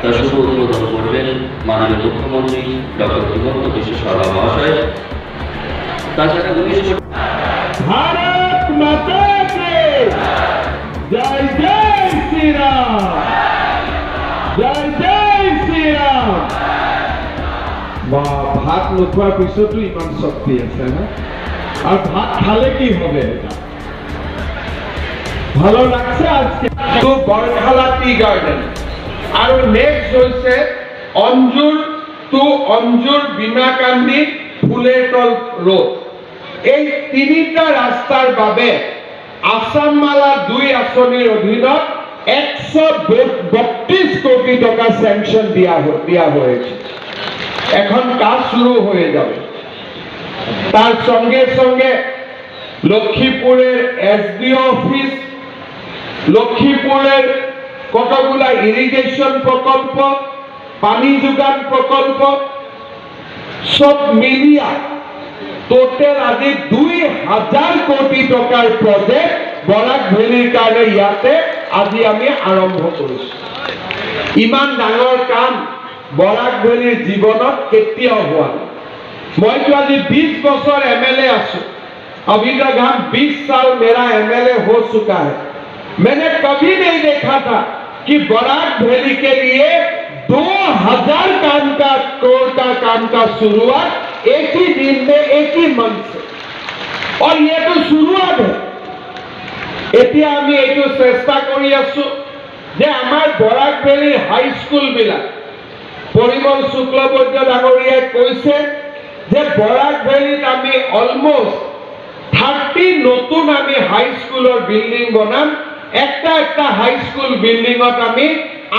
তার শুভ উদ্বোধন করবেন মাননীয় মুখ্যমন্ত্রী ডক্টর হিমন্ত বিশ্ব শর্মা মহাশয়। ভাত নোখার পিছতো ইমান শক্তি আছে না? আর ভাত খালে কি হবে ভালো লাগছে আজকে। তো বনখালা টি গার্ডেন আৰু নেক্সট হৈছে অঞ্জুৰ টু অঞ্জুৰ বিনাকান্দি ফুলেতল ৰোড এই তিনিটা ৰাস্তাৰ বাবে আসাম মালা দুই আঁচনিৰ অধীনত একশ বত্ৰিশ কোটি টকা স্যাংশন দিয়া দিয়া হয়েছে। এখন কাজ শুরু হয়ে যাবে। তার সঙ্গে সঙ্গে লক্ষ্মীপুরের এসডিও অফিস, লক্ষ্মীপুরের কতগুলা ইরিগেশন প্রকল্প পানি যোগান প্রকল্প সব মিলিয়া টোটেল আজি দুই হাজাৰ কোটি টকাৰ প্ৰজেক্ট বৰাক ভেলীৰ কাৰণে ইয়াতে আজি আমি আৰম্ভ কৰিছো ইমান ডাঙৰ কাম বৰাক ভেলীৰ জীৱনত কেতিয়াও হোৱা নাই মইতো আজি বিশ বছৰ এম এল এ আছো अभी तक हम 20 साल मेरा एमएलए हो चुका है मैंने कभी नहीं देखा था कि बराक वैली के लिए 2000 काम का करोड़ का काम का शुरुआत एक ही दिन में एक ही मंथ से और ये तो शुरुआत है এতিয়া আমি এইটো চেষ্টা কৰি আছো যে আমাৰ বৰাক ভেলীৰ হাইস্কুলবিলাক পৰিমল শুক্লবৈদ্য ডাঙৰীয়াই কৈছে যে বৰাক ভেলীত আমি অলমষ্ট থাৰ্টি নতুন আমি হাইস্কুলৰ বিল্ডিং বনাম একটা একটা হাইস্কুল বিল্ডিঙত আমি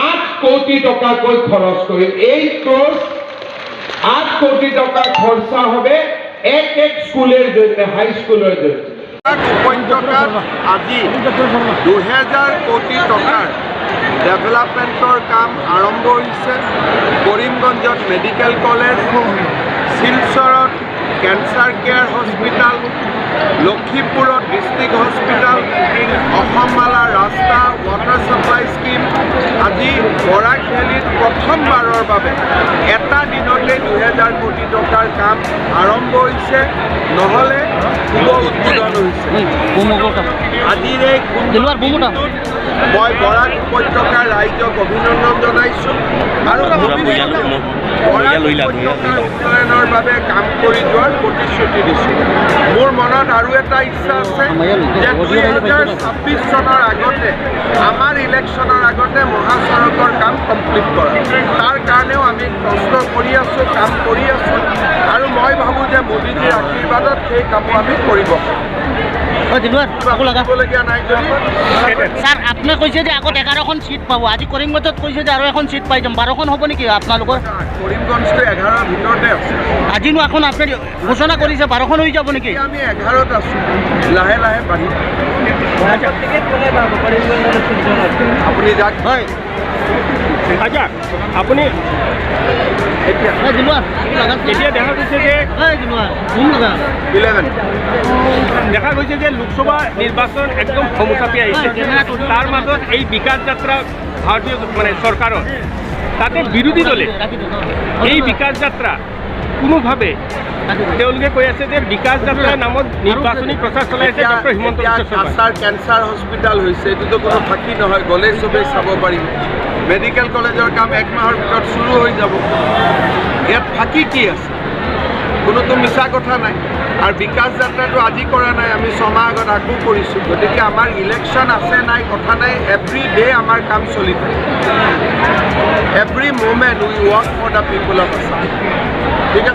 আঠ কোটি টকাকৈ খৰচ কৰিম। এই ক্ৰ'জ আঠ কোটি টকা খৰচা হবে এক এক স্কুলের জন্য হাই স্কুলের জন্য আজি দুহেজাৰ কোটি টকাৰ ডেভেলপমেণ্টৰ কাম আৰম্ভ হৈছে। কৰিমগঞ্জত মেডিকেল কলেজ শিলচৰত কেঞ্চাৰ কেয়াৰ হস্পিটেল লখিমপুৰত আজি বৰাক প্ৰথমবাৰৰ বাবে এটা দিনতে দুহেজাৰ কোটি টকাৰ কাম আৰম্ভ হৈছে নহ'লে শুভ উদ্বোধন হৈছে। আজিৰ এই মই বৰাক উপত্যকাৰ ৰাইজক অভিনন্দন জনাইছোঁ। আৰু উন্নয়নৰ বাবে কাম কৰি যোৱাৰ প্ৰতিশ্ৰুতি দিছোঁ মোৰ মনত আৰু এটা ইচ্ছা আছে যে দুই হাজাৰ ছাব্বিছ চনৰ আগতে আমাৰ ইলেকশ্যনৰ আগতে মহাসড়কৰ কাম কমপ্লিট কৰা। তাৰ কাৰণেও আমি কষ্ট কৰি আছোঁ কাম কৰি আছোঁ। আৰু মই ভাবোঁ যে মোদীজীৰ আশীৰ্বাদত সেই কামো আমি কৰিব স্যার আপনি কইছে যে আগত এগারোখন সিট পাব। আজি কৰিমগঞ্জত কৈছে যে আৰু এখন সিট পাই যাম। বাৰখন হ'ব নেকি আপোনালোকৰ? কৰিমগঞ্জটো এঘাৰৰ ভিতৰতে আছে। আজিনো এখন আপুনি ঘোষণা কৰিছে বাৰখন হৈ যাব নেকি? আমি এঘাৰত আছোঁ। লাহে লাহে বাঢ়িম আপুনি যাক হয়। আচ্ছা আপুনি এতিয়া দেখা গৈছে যে হয় ইলেভেন দেখা যে লোকসভা নিৰ্বাচন একদম সমুচাপি আহিছে তাৰ মাজত এই বিকাশ যাত্ৰা ভাৰতীয় মানে চৰকাৰৰ তাতে বিৰোধী দলে এই বিকাশ যাত্ৰা কোনোভাৱে তেওঁলোকে কৈ আছে যে বিকাশ যাত্ৰাৰ নামত নিৰ্বাচনী প্ৰচাৰ চলাই আছে doctor Himanta Biswa Sarma cancer hospital হৈছে এইটোতো কোনো ফাঁকি নহয় গ'লেই চবেই চাব পাৰিব। মেডিকেল কলেজৰ কাম এক মাহৰ ভিতৰত চুৰু হৈ যাব। ইয়াত ফাঁকি কি আছে? কোনোতো মিছা কথা নাই। আৰু বিকাশ যাত্ৰাটো আজি কৰা নাই, আমি ছমাহ আগত আকৌ কৰিছোঁ। গতিকে আমাৰ ইলেকশ্যন আছে নাই, কথা নাই এভৰি ডে আমাৰ কাম চলি থাকে। Every moment we work for the people of Assam ঠিক আছে?